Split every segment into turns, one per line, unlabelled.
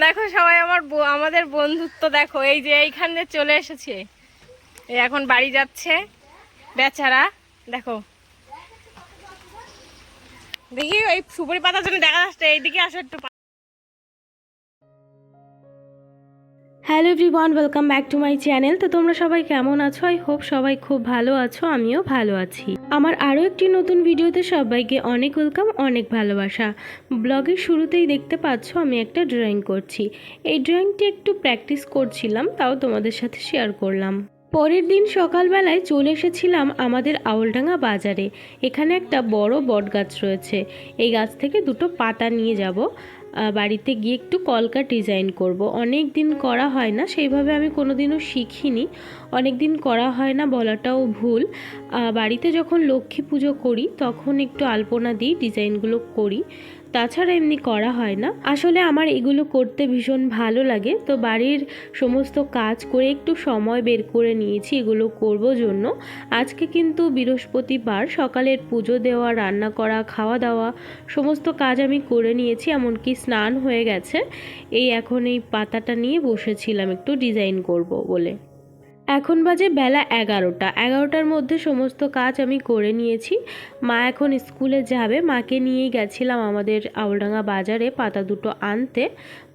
দেখো সবাই আমার আমাদের বন্ধুত্ব দেখো, এই যে এইখানে চলে এসেছে। এই এখন বাড়ি যাচ্ছে বেচারা, দেখো। দেখি ওই সুপুরি পাতার জন্য দেখা যাচ্ছে, এইদিকে আসো একটু। Hello everyone welcome back to my channel তো তোমরা সবাই কেমন আছো? আই হোপ সবাই খুব ভালো আছো, আমিও ভালো আছি। আমার আরও একটি নতুন ভিডিওতে সবাইকে অনেক ওয়েলকাম অনেক ভালোবাসা। ব্লগের শুরুতেই দেখতে পাচ্ছ, আমি একটা ড্রয়িং করছি। এই ড্রয়িংটি একটু প্র্যাকটিস করছিলাম, তাও তোমাদের সাথে শেয়ার করলাম। পরের দিন সকালবেলায় চলে এসেছিলাম আমাদের আউলডাঙ্গা বাজারে। এখানে একটা বড় বট গাছ রয়েছে। এই গাছ থেকে দুটো পাতা নিয়ে যাব। বাড়িতে গিয়ে একটু কলকা ডিজাইন করব। অনেক দিন করা হয় না, সেইভাবে আমি কোনো দিনও শিখিনি। অনেক দিন করা হয় না, বলাটাও ভুল। বাড়িতে যখন লক্ষ্মী পুজো করি, তখন একটু আলপনা দিই ডিজাইনগুলো করি। তাছাড়া এমনি করা হয় না। আসলে আমার এগুলো করতে ভীষণ ভালো লাগে। তো বাড়ির সমস্ত কাজ করে একটু সময় বের করে নিয়েছি এগুলো করব জন্য। আজকে কিন্তু বৃহস্পতিবার, সকালের পুজো দেওয়া, রান্না করা, খাওয়া দাওয়া, সমস্ত কাজ আমি করে নিয়েছি, এমনকি স্নান হয়ে গেছে। এই এখন এই পাতাটা নিয়ে বসেছিলাম একটু ডিজাইন করব বলে। এখন বাজে বেলা এগারোটা। এগারোটার মধ্যে সমস্ত কাজ আমি করে নিয়েছি। মা এখন স্কুলে যাবে। মাকে নিয়েই গেছিলাম আমাদের আউলডাঙ্গা বাজারে পাতা দুটো আনতে।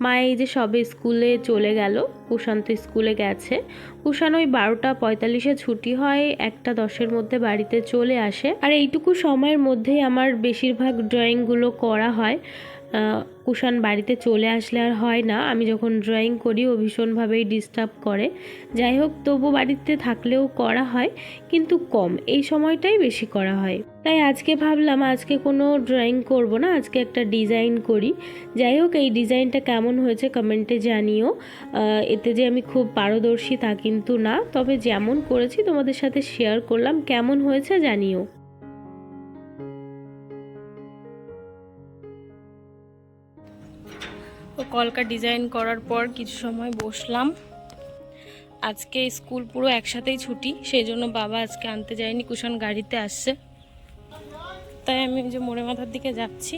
মা এই যে সবে স্কুলে চলে গেল। কুশান্ত স্কুলে গেছে। কুশান ওই বারোটা পঁয়তাল্লিশে ছুটি হয়। একটা দশের মধ্যে বাড়িতে চলে আসে। আর এইটুকু সময়ের মধ্যেই আমার বেশিরভাগ ড্রয়িংগুলো করা হয়। কুষাণ বাড়িতে চলে আসলে আর হয় না। আমি যখন ড্রয়িং করি, ও ভীষণভাবেই ডিস্টার্ব করে। যাই হোক, তবু বাড়িতে থাকলেও করা হয়, কিন্তু কম। এই সময়টাই বেশি করা হয়। তাই আজকে ভাবলাম, আজকে কোনো ড্রয়িং করব না, আজকে একটা ডিজাইন করি। যাই হোক, এই ডিজাইনটা কেমন হয়েছে কমেন্টে জানিও। এতে যে আমি খুব পারদর্শী তা কিন্তু না। তবে যেমন করেছি, তোমাদের সাথে শেয়ার করলাম। কেমন হয়েছে জানিও। তো কলকা ডিজাইন করার পর কিছু সময় বসলাম। আজকে স্কুল পুরো একসাথেই ছুটি, সেই জন্য বাবা আজকে আনতে যায়নি কুশন গাড়িতে আসছে। তাই আমি যে মোড়ে মাথার দিকে যাচ্ছি,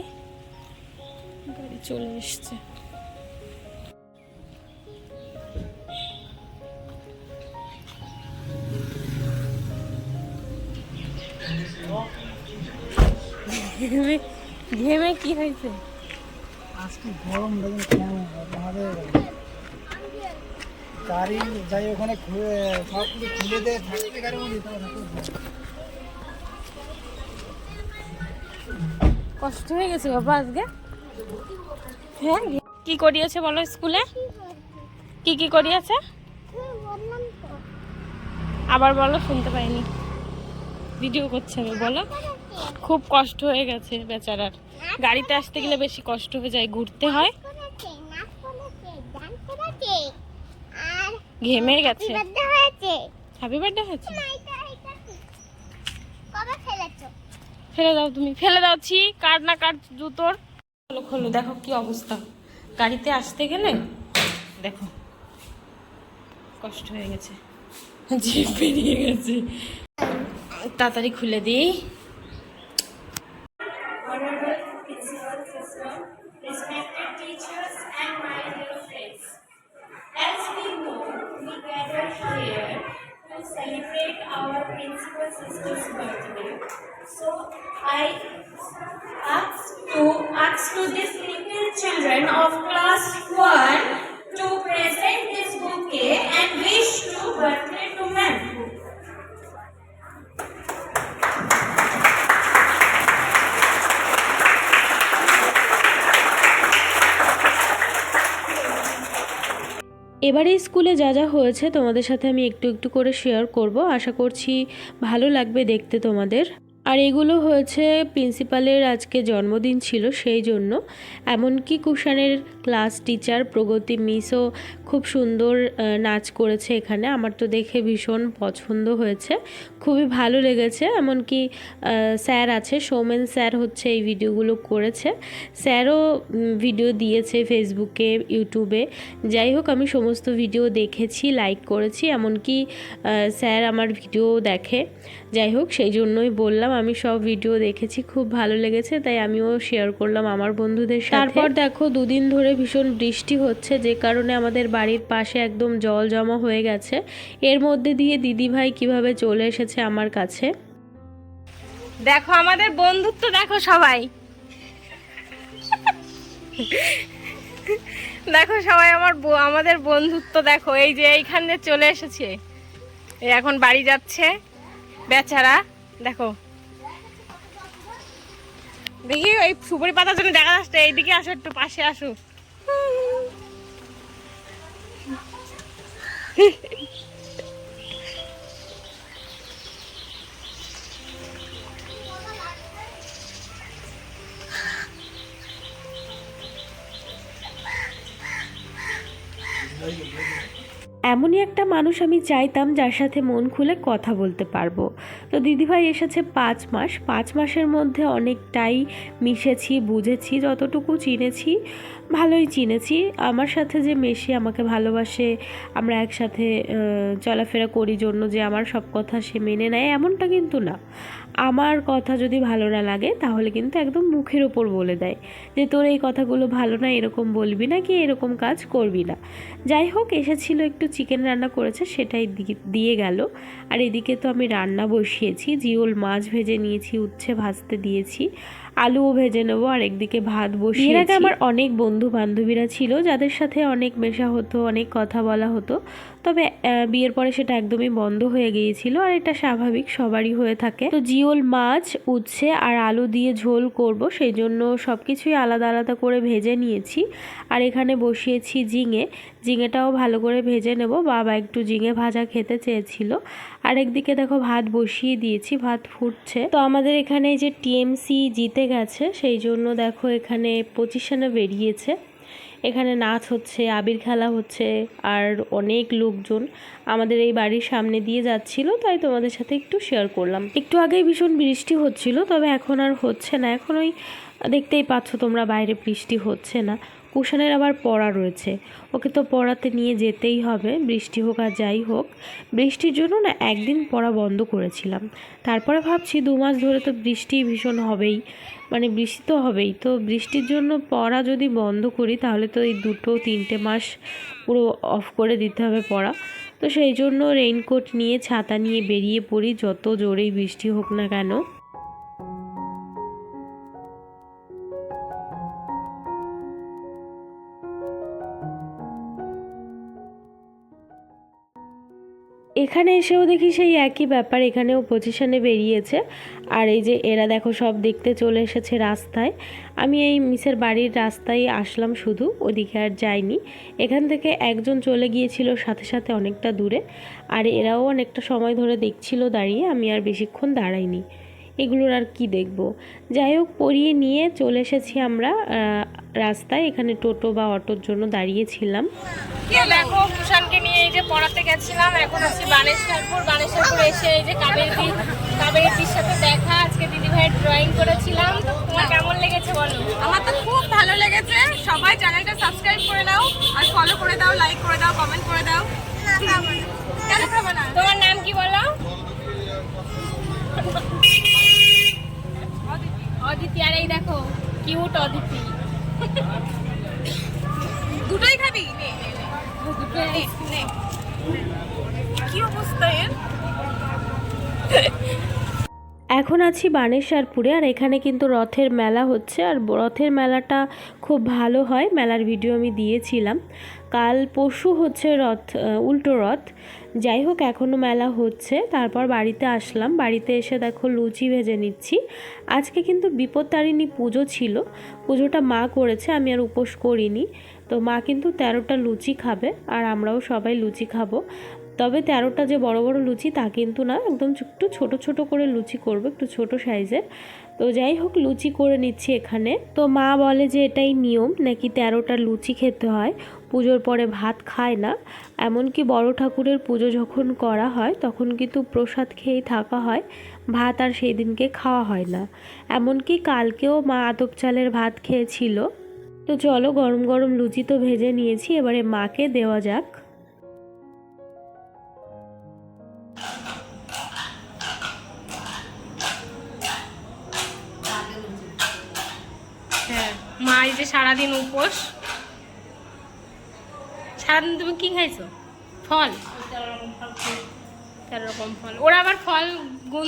গাড়ি চলে এসছে। ঘেমে কি হয়েছে?
আজকে গরম দেখুন কেমন আমাদের গাড়ি যাই ওখানে খুলে দেয় থাকতে
কষ্ট হয়ে গেছে বাবা আজকে? হ্যাঁ কি করিয়েছে বলো স্কুলে? কি কি করিয়েছে? আবার বলো, শুনতে পাইনি। ভিডিও করছে বলো। খুব কষ্ট হয়ে গেছে বেচারার। গাড়িতে আসতে গেলে বেশি কষ্ট হয়ে যায়, ঘুরতে হয়। ঘেমে গেছে। হ্যাপি বার্থডে হয়েছে? ফেলে দাও তুমি, ফেলে দাও, ছি, কার না কার জুতোর। খোলো খোলো, দেখো কি অবস্থা। গাড়িতে আসতে গেলে, দেখো, কষ্ট হয়ে গেছে। জিভ বেরিয়ে গেছে। তাড়াতাড়ি খুলে দিই।
principal sister's birthday. So I asked to ask to these little children of class 1
এবারে স্কুলে যা যা হয়েছে তোমাদের সাথে আমি একটু একটু করে শেয়ার করব। আশা করছি ভালো লাগবে দেখতে তোমাদের। আর এগুলো হয়েছে প্রিন্সিপালের আজকে জন্মদিন ছিল সেই জন্য। এমনকি কুষাণের ক্লাস টিচার প্রগতি মিসও খুব সুন্দর নাচ করেছে এখানে। আমার তো দেখে ভীষণ পছন্দ হয়েছে। খুবই ভালো লেগেছে। এমনকি স্যার আছে, সৌমেন স্যার হচ্ছে এই ভিডিওগুলো করেছে। স্যারও ভিডিও দিয়েছে ফেসবুকে, ইউটিউবে। যাই হোক, আমি সমস্ত ভিডিও দেখেছি, লাইক করেছি। এমনকি স্যার আমার ভিডিও দেখে। যাই হোক, সেই জন্যই বললাম আমি সব ভিডিও দেখেছি খুব ভালো লেগেছে তাই আমিও শেয়ার করলাম আমার বন্ধুদের সাথে। তারপর দেখো দুদিন ধরে ভীষণ বৃষ্টি হচ্ছে যে কারণে আমাদের বাড়ির পাশে একদম জল জমা হয়ে গেছে। এর মধ্যে দিয়ে দিদিভাই কীভাবে চলে এসেছে আমার কাছে।
দেখো আমাদের বন্ধুত্ব দেখো সবাই। দেখো সবাই আমার ব- আমাদের বন্ধুত্ব দেখো এই যে এইখানে চলে এসেছে। এই এখন বাড়ি যাচ্ছে বেচারা দেখো। দেখি ওই সুপারি পাতার জন্য দেখা যাচ্ছে, এইদিকে আসো, একটু পাশে আসো।
এমনই একটা মানুষ আমি চাইতাম যার সাথে মন খুলে কথা বলতে পারব। তো দিদিভাই এসেছে পাঁচ মাস। পাঁচ মাসের মধ্যে অনেকটাই মিশেছি, বুঝেছি, যতটুকু চিনেছি, ভালোই চিনেছি। আমার সাথে যে মেশে আমাকে ভালোবাসে, আমরা একসাথে চলাফেরা করি, জন্য যে আমার সব কথা সে মেনে নেয়, এমনটা কিন্তু না। আমার কথা যদি ভালো না লাগে, তাহলে কিন্তু একদম মুখের ওপর বলে দেয় যে, তোর এই কথাগুলো ভালো না, এরকম বলবি না কি, এরকম কাজ করবি না। যাই হোক, এসেছিল, একটু চিকেন রান্না করেছে, সেটাই দিয়ে গেল। আর এদিকে তো আমি রান্না বসিয়েছি, জিওল মাছ ভেজে নিয়েছি, উচ্ছে ভাজতে দিয়েছি, আলুও ভেজে নেব, আর একদিকে ভাত বসিয়ে আগে আমার অনেক বন্ধু বান্ধবীরা ছিল, যাদের সাথে অনেক মেশা হতো, অনেক কথা বলা হতো। তবে বিয়ের পরে সেটা একদমই বন্ধ হয়ে গিয়েছিল আর এটা স্বাভাবিক, সবারই হয়ে থাকে। তো জিওল মাছ উচ্ছে আর আলু দিয়ে ঝোল করব, সেই জন্য সব কিছুই আলাদা আলাদা করে ভেজে নিয়েছি। আর এখানে বসিয়েছি ঝিঙে। ঝিঙেটাও ভালো করে ভেজে নেব। বাবা একটু ঝিঙে ভাজা খেতে চেয়েছিল। আর একদিকে দেখো ভাত বসিয়ে দিয়েছি, ভাত ফুটছে। তো আমাদের এখানে যে টিএমসি জিতে গেছে, সেই জন্য দেখো এখানে পজিশনে বেরিয়েছে। এখানে নাচ হচ্ছে, আবির খেলা হচ্ছে, আর অনেক লোকজন আমাদের এই বাড়ির সামনে দিয়ে যাচ্ছিল, তাই তোমাদের সাথে একটু শেয়ার করলাম। একটু আগেই ভীষণ বৃষ্টি হচ্ছিল, তবে এখন আর হচ্ছে না। এখন ওই দেখতেই পাচ্ছ তোমরা বাইরে বৃষ্টি হচ্ছে না। কুষাণের আবার পড়া রয়েছে। ওকে তো পড়াতে নিয়ে যেতেই হবে, বৃষ্টি হোক আর যাই হোক। বৃষ্টির জন্য না একদিন পড়া বন্ধ করেছিলাম। তারপরে ভাবছি দু মাস ধরে তো বৃষ্টি ভীষণ হবেই মানে বৃষ্টি তো হবেই। তো বৃষ্টির জন্য পড়া যদি বন্ধ করি, তাহলে তো এই দুটো তিনটে মাস পুরো অফ করে দিতে হবে পড়া। তো সেই জন্য রেইনকোট নিয়ে, ছাতা নিয়ে বেরিয়ে পড়ি, যত জোরেই বৃষ্টি হোক না কেন। এখানে এসেও দেখি সেই একই ব্যাপার, এখানেও পজিশনে বেরিয়েছে। আর এই যে এরা দেখো সব দেখতে চলে এসেছে রাস্তায়। আমি এই মিসের বাড়ির রাস্তায় আসলাম শুধু, ওদিকে আর যাইনি। এখান থেকে একজন চলে গিয়েছিল সাথে সাথে অনেকটা দূরে। আর এরাও অনেকটা সময় ধরে দেখছিল দাঁড়িয়ে, আমি আর বেশিক্ষণ দাঁড়াইনি। এগুলোর আর কি দেখব। যাই হোক পরিয়ে নিয়ে চলে এসেছি আমরা রাস্তায়। এখানে টোটো বা অটোর জন্য দাঁড়িয়েছিলাম
কে দেখো কুষাণকে নিয়ে এই যে পড়াতে গেছিলাম এখন আছি বানেশ্বরপুর। বানেশ্বরপুর এসে এই যে কাবেরী কাবেরীর সাথে দেখা। আজকে দিদি ভাইয়ের ড্রয়িং করেছিলাম। তোমার কেমন লেগেছে বলো?
আমার তো খুব ভালো লেগেছে। সবাই চ্যানেলটা সাবস্ক্রাইব করে দাও আর ফলো করে দাও লাইক করে দাও কমেন্ট করে দাও কেন খাবে না
তোমার নাম কি বলো অদিতি আর এই দেখো কিউট অদিতি
দুটোই খাবি নে নে, নে। নে, নে। কি অবস্থা এর
এখন আছি বানেশ্বরপুরে, আর এখানে কিন্তু রথের মেলা হচ্ছে। আর রথের মেলাটা খুব ভালো হয়, মেলার ভিডিও আমি দিয়েছিলাম। কাল পরশু হচ্ছে রথ উল্টো রথ। যাই হোক এখনও মেলা হচ্ছে, তারপর বাড়িতে আসলাম। বাড়িতে এসে দেখো লুচি ভেজে নিচ্ছি। আজকে কিন্তু বিপত্তারিণী পুজো ছিল, পুজোটা মা করেছে, আমি আর উপোস করিনি। তো মা কিন্তু তেরোটা লুচি খাবে, আর আমরাও সবাই লুচি খাব। তবে তেরোটা যে বড় বড় লুচি তা কিন্তু না, একদম একটু ছোট ছোট করে লুচি করব, একটু ছোট সাইজের। তো যাই হোক, লুচি করে নিচ্ছি এখানে। তো মা বলে যে এটাই নিয়ম, নাকি তেরোটা লুচি খেতে হয়, পুজোর পরে ভাত খায় না। এমনকি বড় ঠাকুরের পুজো যখন করা হয়, তখন কিন্তু প্রসাদ খেয়েই থাকা হয়, ভাত আর সেই দিনকে খাওয়া হয় না। এমনকি কালকেও মা আতপ চালের ভাত খেয়েছিল। তো চলো গরম গরম লুচি তো ভেজে নিয়েছি, এবারে মাকে দেওয়া যাক।
যে সারাদিন উপোস। সারাদিন তুমি কি খাইছো? ফল? তেরো রকম ফল। ওরা আবার ফল গুণ